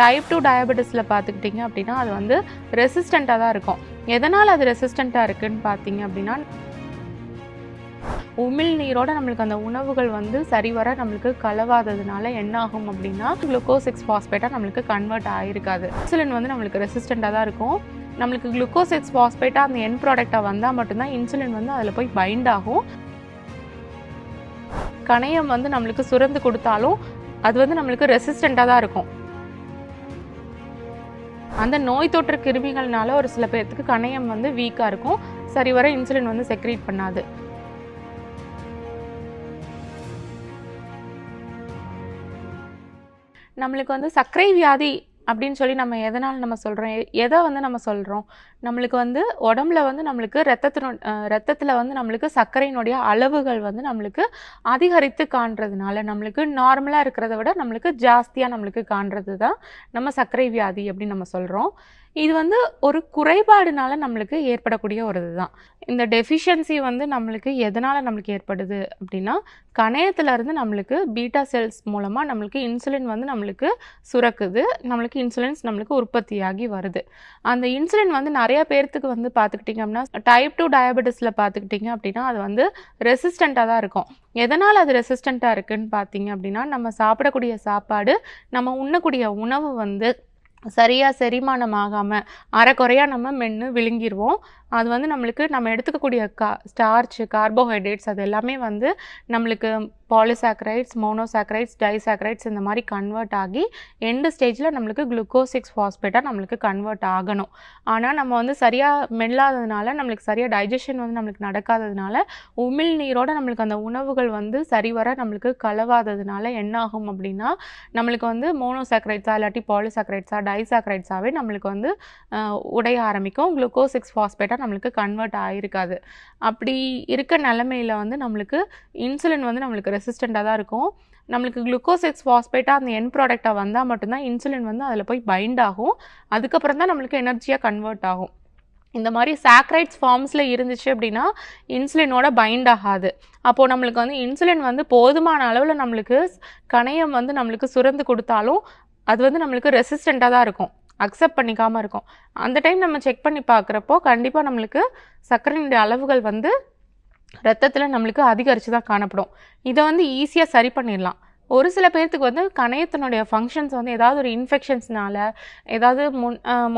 Type two டயபெட்டிஸில் பார்த்துக்கிட்டிங்க அப்படின்னா அது வந்து ரெசிஸ்டண்ட்டாக தான் இருக்கும். எதனால் அது ரெசிஸ்டண்ட்டாக இருக்குதுன்னு பார்த்தீங்க அப்படின்னா உமிழ் நீரோட நம்மளுக்கு அந்த உணவுகள் வந்து சரிவர நம்மளுக்கு கலவாததுனால என்ன ஆகும் அப்படின்னா குளுக்கோஸ் சிக்ஸ் ஃபாஸ்பேட்டாக நம்மளுக்கு கன்வெர்ட் ஆகிருக்காது இன்சுலின் வந்து நம்மளுக்கு ரெசிஸ்டண்ட்டாக தான் இருக்கும். நம்மளுக்கு குளுக்கோஸ் சிக்ஸ் ஃபாஸ்பேட்டாக அந்த என் ப்ராடக்டாக வந்தால் மட்டும்தான் இன்சுலின் வந்து அதில் போய் பைண்ட் ஆகும். கணையம் வந்து நம்மளுக்கு சுரந்து கொடுத்தாலும் அது வந்து நம்மளுக்கு ரெசிஸ்டண்ட்டாக தான் இருக்கும். அந்த நோய் தொற்று கிருமிகள்னால ஒரு சில பேர்த்துக்கு கணையம் வந்து வீக்காக இருக்கும். சரிவர இன்சுலின் வந்து செக்ரீட் பண்ணாது. நம்மளுக்கு வந்து சர்க்கரை வியாதி அப்படின்னு சொல்லி நம்ம எதனால் நம்ம சொல்கிறோம் எதை வந்து நம்ம சொல்கிறோம் நம்மளுக்கு வந்து உடம்புல வந்து நம்மளுக்கு ரத்தத்தினோ ரத்தத்தில் வந்து நம்மளுக்கு சர்க்கரையினுடைய அளவுகள் வந்து நம்மளுக்கு அதிகரித்து காண்றதுனால நம்மளுக்கு நார்மலாக இருக்கிறத விட நம்மளுக்கு ஜாஸ்தியாக நம்மளுக்கு காண்றது தான் நம்ம சர்க்கரை வியாதி அப்படின்னு நம்ம சொல்கிறோம் இது வந்து ஒரு குறைபாடுனால நம்மளுக்கு ஏற்படக்கூடிய ஒரு இதுதான். இந்த டெஃபிஷியன்சி வந்து நம்மளுக்கு எதனால் நம்மளுக்கு ஏற்படுது அப்படின்னா கணையத்துல இருந்து நம்மளுக்கு பீட்டா செல்ஸ் மூலமாக நம்மளுக்கு இன்சுலின் வந்து நம்மளுக்கு சுரக்குது நம்மளுக்கு இன்சுலின்ஸ் நம்மளுக்கு உற்பத்தியாகி வருது. அந்த இன்சுலின் வந்து நிறைய பேர்த்துக்கு வந்து பார்த்துக்கிட்டிங்க அப்படின்னா டைப் டூ டயபெட்டிஸில் பார்த்துக்கிட்டிங்க அப்படின்னா அது வந்து ரெசிஸ்டண்ட்டாக தான் இருக்கும். எதனால் அது ரெசிஸ்டண்ட்டாக இருக்குன்னு பார்த்தீங்க அப்படின்னா நம்ம சாப்பிடக்கூடிய சாப்பாடு நம்ம உண்ணக்கூடிய உணவு வந்து சரியாக செரிமானம் ஆகாமல் அரைக்குறையாக நம்ம மென்று விழுங்கிடுவோம் அது வந்து நம்மளுக்கு நம்ம எடுத்துக்கக்கூடிய கா ஸ்டார்ச்சு கார்போஹைட்ரேட்ஸ் அது எல்லாமே வந்து நம்மளுக்கு பாலிசாக்ரைட்ஸ் மோனோசாக்ரைட்ஸ் டைசாக்ரைட்ஸ் இந்த மாதிரி கன்வெர்ட் ஆகி எண்டு ஸ்டேஜில் நம்மளுக்கு குளுக்கோஸ் சிக்ஸ் ஃபாஸ்பேட்டாக நம்மளுக்கு கன்வெர்ட் ஆகணும். ஆனால் நம்ம வந்து சரியாக மெல்லாததுனால நம்மளுக்கு சரியாக டைஜஷன் வந்து நம்மளுக்கு நடக்காததுனால உமிழ் நீரோட நம்மளுக்கு அந்த உணவுகள் வந்து சரிவர நம்மளுக்கு கலவாததுனால என்ன ஆகும் அப்படின்னா நம்மளுக்கு வந்து மோனோசாக்ரைட்ஸா இல்லாட்டி பாலிசாக்ரைட்ஸா டைசாக்ரைட்ஸாகவே நம்மளுக்கு வந்து உடைய ஆரம்பிக்கும். குளுக்கோஸ் சிக்ஸ் ஃபாஸ்பேட்டாக நம்மளுக்கு கன்வெர்ட் ஆகிருக்காது அப்படி இருக்க நிலமையில வந்து நம்மளுக்கு இன்சுலின் வந்து நம்மளுக்கு ரெசிஸ்டண்ட்டாக தான் இருக்கும். நம்மளுக்கு குளுக்கோஸ் சிக்ஸ் ஃபாஸ்பேட்டாக அந்த என் ப்ராடக்டாக வந்தால் மட்டும்தான் இன்சுலின் வந்து அதில் போய் பைண்ட் ஆகும். அதுக்கப்புறம் தான் நம்மளுக்கு எனர்ஜியாக கன்வெர்ட் ஆகும். இந்த மாதிரி சாக்ரைட்ஸ் ஃபார்ம்ஸில் இருந்துச்சு அப்படின்னா இன்சுலினோட பைண்ட் ஆகாது. அப்போது நம்மளுக்கு வந்து இன்சுலின் வந்து போதுமான அளவில் நம்மளுக்கு கணையம் வந்து நம்மளுக்கு சுரந்து கொடுத்தாலும் அது வந்து நம்மளுக்கு ரெசிஸ்டண்ட்டாக தான் இருக்கும். அக்செப்ட் பண்ணிக்காமல் இருக்கும். அந்த டைம் நம்ம செக் பண்ணி பார்க்குறப்போ கண்டிப்பாக நம்மளுக்கு சர்க்கரையினுடைய அளவுகள் வந்து ரத்தத்தில் நம்மளுக்கு அதிகரித்து தான் காணப்படும். இதை வந்து ஈஸியாக சரி பண்ணிடலாம். ஒரு சில பேர்த்துக்கு வந்து கணையத்தினுடைய ஃபங்க்ஷன்ஸ் வந்து ஏதாவது ஒரு இன்ஃபெக்ஷன்ஸ்னால ஏதாவது முன் அஹ்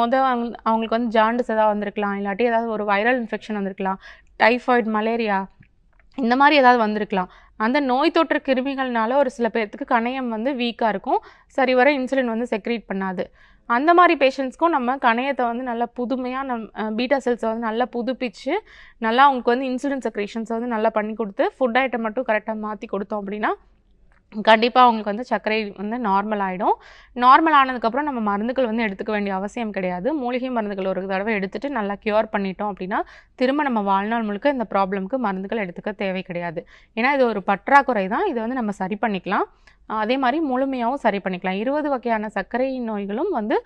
அவங்களுக்கு வந்து ஜாண்டிஸ் ஏதாவது வந்திருக்கலாம் இல்லாட்டி ஏதாவது ஒரு வைரல் இன்ஃபெக்ஷன் வந்திருக்கலாம் டைஃபாய்டு மலேரியா இந்த மாதிரி ஏதாவது வந்திருக்கலாம். அந்த நோய் தொற்று கிருமிகள்னால ஒரு சில பேர்த்துக்கு கணையம் வந்து வீக்காக இருக்கும். சரிவர இன்சுலின் வந்து செக்ரீட் பண்ணாது. அந்த மாதிரி பேஷண்ட்ஸ்க்கும் நம்ம கணையத்தை வந்து நல்லா புதுமையாக நம் பீட்டா செல்ஸை வந்து நல்லா புதுப்பிச்சு நல்லா அவங்களுக்கு வந்து இன்சுலின் செக்ரேஷன்ஸை வந்து நல்லா பண்ணி கொடுத்து ஃபுட் ஐட்டம் மட்டும் கரெக்டாக மாற்றி கொடுத்தோம் அப்படின்னா கண்டிப்பாக அவங்களுக்கு வந்து சர்க்கரை வந்து நார்மல் ஆகிடும் நார்மல் ஆனதுக்கப்புறம் நம்ம மருந்துகள் வந்து எடுத்துக்க வேண்டிய அவசியம் கிடையாது. மூலிகை மருந்துகள் ஒரு தடவை எடுத்துட்டு நல்லா க்யூர் பண்ணிட்டோம் அப்படின்னா திரும்ப நம்ம வாழ்நாள் முழுக்க இந்த ப்ராப்ளம்க்கு மருந்துகள் எடுத்துக்க தேவை கிடையாது. ஏன்னா இது ஒரு பற்றாக்குறை தான். இதை வந்து நம்ம சரி பண்ணிக்கலாம். அதே மாதிரி முழுமையாகவும் சரி பண்ணிக்கலாம். இருபது வகையான சர்க்கரை நோய்களும் வந்து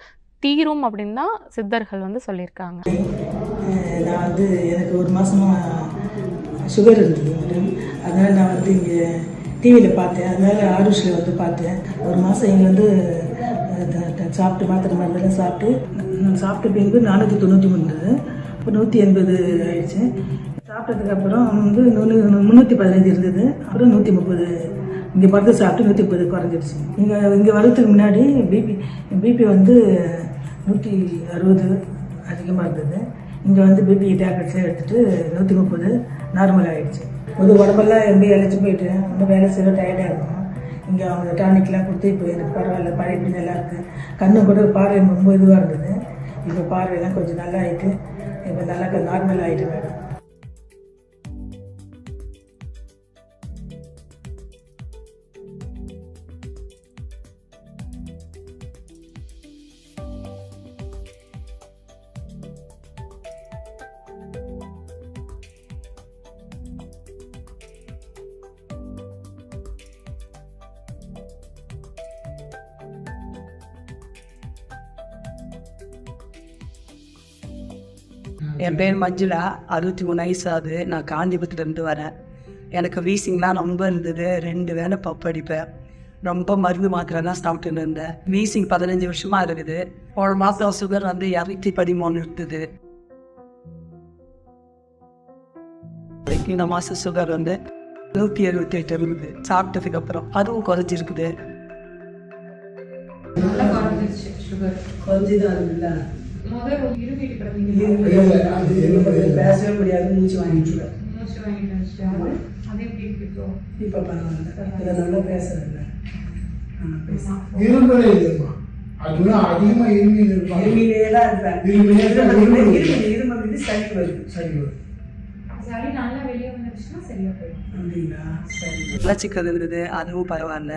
தீரும் அப்படின்னு தான் சித்தர்கள் வந்து சொல்லியிருக்காங்க. நான் வந்து எனக்கு ஒரு மாதமாக சுகர் இருந்தது மேடம் அதனால் நான் வந்து இங்கே டிவியில் பார்த்தேன். அதனால் ஆருஷில் வந்து பார்த்தேன். ஒரு மாதம் இங்கே வந்து சாப்பிட்டு மாத்திரை மருந்தெல்லாம் சாப்பிட்டு நான் சாப்பிட்ட பின்பு நானூற்றி தொண்ணூற்றி மூணு இப்போ நூற்றி எண்பது ஆயிடுச்சு. சாப்பிட்டதுக்கப்புறம் வந்து நூறு முந்நூற்றி பதினஞ்சு இருந்தது. அப்புறம் நூற்றி முப்பது இங்கே மருந்து சாப்பிட்டு நூற்றி முப்பது குறைஞ்சிடுச்சு இங்கே இங்கே வர்றதுக்கு முன்னாடி பிபி பிபி வந்து நூற்றி அறுபது அதிகமாக இருந்தது. இங்கே வந்து பிபி டேப்லெட்ஸே எடுத்துட்டு நூற்றி முப்பது நார்மல் ஆகிடுச்சு ஒரு உடம்பெல்லாம் எப்படி இழைச்சி போயிட்டு இன்னும் வேலை செய்ய டயர்டாக இருக்கும். இங்கே அவங்க டானிக்லாம் கொடுத்து இப்போ எனக்கு பரவாயில்ல பழையபடி நல்லா இருக்குது கண்ணு கூட பார்வை ரொம்ப இதுவாக இருந்தது. இப்போ பார்வையெல்லாம் கொஞ்சம் நல்லா ஆயிட்டு இப்போ நல்லா நார்மல் ஆகிட்டு மேடம் என் பேர் மஞ்சுளா. அறுபத்தி மூணு வயசு ஆகுது. நான் காஞ்சிபுரத்துலேருந்து வரேன். எனக்கு வீசிங்லாம் ரொம்ப இருந்தது. ரெண்டு வேளை பப்பு அடிப்பேன். ரொம்ப மருந்து மாத்திரை தான் சாப்பிட்டு இருந்தேன். வீசிங் பதினஞ்சு வருஷமா இருக்குது. ஒரு மாதம் சுகர் வந்து இரநூத்தி பதிமூணு இருந்தது. இந்த மாதம் சுகர் வந்து நூற்றி எழுபத்தி எட்டு இருக்குது சாப்பிட்டதுக்கு அப்புறம் அதுவும் குறைஞ்சிருக்குது. நல்லா குறைஞ்சிருச்சு சுகர் குறைஞ்சிதான் இருக்குல்ல பேசவே முடியாது. மூச்சு வாங்கிட்டு இப்போ? பரவாயில்ல. நல்லா பேசுறேன் இரும்பலே அதுதான் அதிகமா தான் இருப்பேன். தான் வந்து சளி வருது. சளி இருந்தது அதுவும் பரவாயில்ல.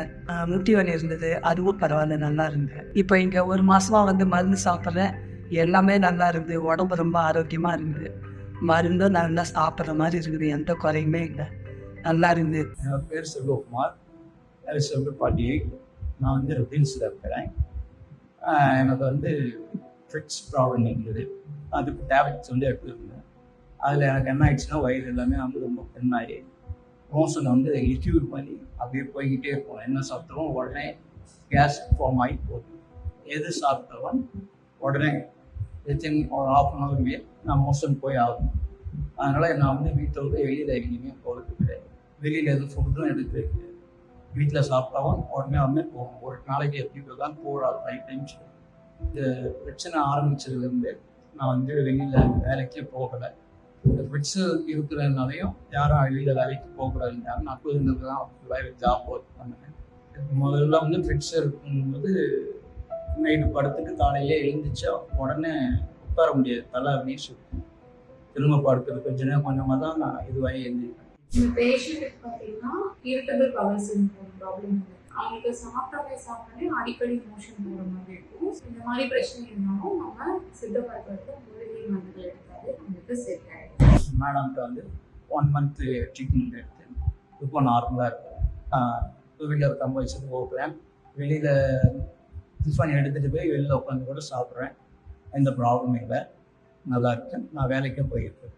முட்டி வலி இருந்தது அதுவும் பரவாயில்ல நல்லா இருந்தது. இப்போ இங்கே ஒரு மாசமா வந்து மருந்து சாப்பிட்றேன். எல்லாமே நல்லா இருக்குது. உடம்பு ரொம்ப ஆரோக்கியமாக இருக்குது. மருந்தும் நல்லா சாப்பிட்ற மாதிரி இருக்குது. எந்த குறையுமே இல்லை. நல்லா இருந்தது என் பேர் செல்வகுமார். பாண்டியை நான் வந்து ரெட்டில்ஸில் இருக்கிறேன். எனக்கு வந்து ஃபிட்ஸ் ப்ராப்ளம் இருந்தது அதுக்கு டேப்லெட்ஸ் வந்து எடுத்துருந்தேன் அதில் எனக்கு என்ன ஆயிடுச்சுன்னா வயிறு எல்லாமே வந்து ரொம்ப பெண்ணாகி ரோசனை வந்து லிக்யூட் பண்ணி அப்படியே போய்கிட்டே இருக்கும் என்ன சாப்பிட்டாலும் உடனே கேஸ் ஃபார்ம் ஆகி போகுது. எது சாப்பிட்டாலும் உடனே வித்தின் ஒரு ஆஃப் அன் ஹவர்லேயே நான் மோஷன் போய் ஆகணும். அதனால் நான் வந்து வீட்டை விட்டு வெளியில் எங்கேயுமே போகிறது கிடையாது. வெளியில் எதுவும் ஃபுட்டும் எடுத்து வீட்டில் சாப்பிட்டாவும் உடனே வந்து போகும் ஒரு நாளைக்கு எப்படி தான் போகிறாரு ஃபைவ் டைம்ஸ் இந்த பிரச்சனை ஆரம்பிச்சதுலேருந்து நான் வந்து வெளியில் வேலைக்கே போகலை. இந்த பிரச்சனை இருக்கிறதுனாலையும் யாரும் வெளியில் வேலைக்கு போகக்கூடாதுன்றாங்க நான் இருந்தது தான் ஜாப் ஒர்க் பண்ணேன் முதல்ல வந்து ஃபிட்ஸ் இருக்கும்போது நைட்டு படுத்துட்டு காலையிலே எழுந்திரிச்சா உடனே உட்கார முடியாது. தலை அப்படியே சுற்றும் திரும்ப படுக்கிறது. கொஞ்ச நேரம் கொஞ்சமாக தான் நான் இதுவாகி எழுந்திருப்பேன். இந்த பேஷண்ட்டுக்கு பார்த்தீங்கன்னா இரிட்டபிள் பவர் சிண்ட்ரோம் ப்ராப்ளம் இருக்கு. அவங்களுக்கு சாப்பிட்டாலே சாப்பிட்டாலே அடிக்கடி மோஷன் போகிற மாதிரி இருக்கும். இந்த மாதிரி பிரச்சனை இருந்தாலும் நம்ம சித்த மூலிகை மருந்துகள் எடுத்தாலே நம்மளுக்கு செட் ஆகிடும் மேடம்கிட்ட வந்து ஒன் மந்த் ட்ரீட்மெண்ட் எடுத்து இப்போ நார்மலாக இருக்கும். டூ வீலர் கம்ப வச்சுட்டு போகிறேன் வெளியில் டிஃபன் எடுத்துகிட்டு போய் வெளியில் உட்காந்து கூட சாப்பிட்றேன். எந்த ப்ராப்ளமும் இல்லை. நல்லா இருக்கேன். நான் வேலைக்கே போயிருக்கேன்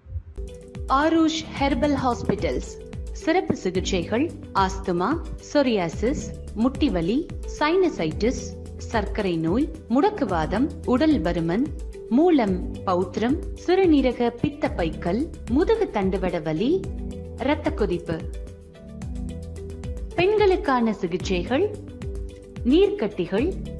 ஆரூஷ் ஹெர்பல் ஹாஸ்பிட்டல்ஸ் சிறப்பு சிகிச்சைகள் ஆஸ்துமா சொரியாசிஸ் முட்டிவலி சைனசைட்டிஸ் சர்க்கரை நோய் முடக்குவாதம் உடல் பருமன் மூலம் பௌத்திரம் சிறுநீரக பித்த பைக்கல் முதுகு தண்டுவட வலி இரத்த கொதிப்பு. பெண்களுக்கான சிகிச்சைகள் நீர்க்கட்டிகள்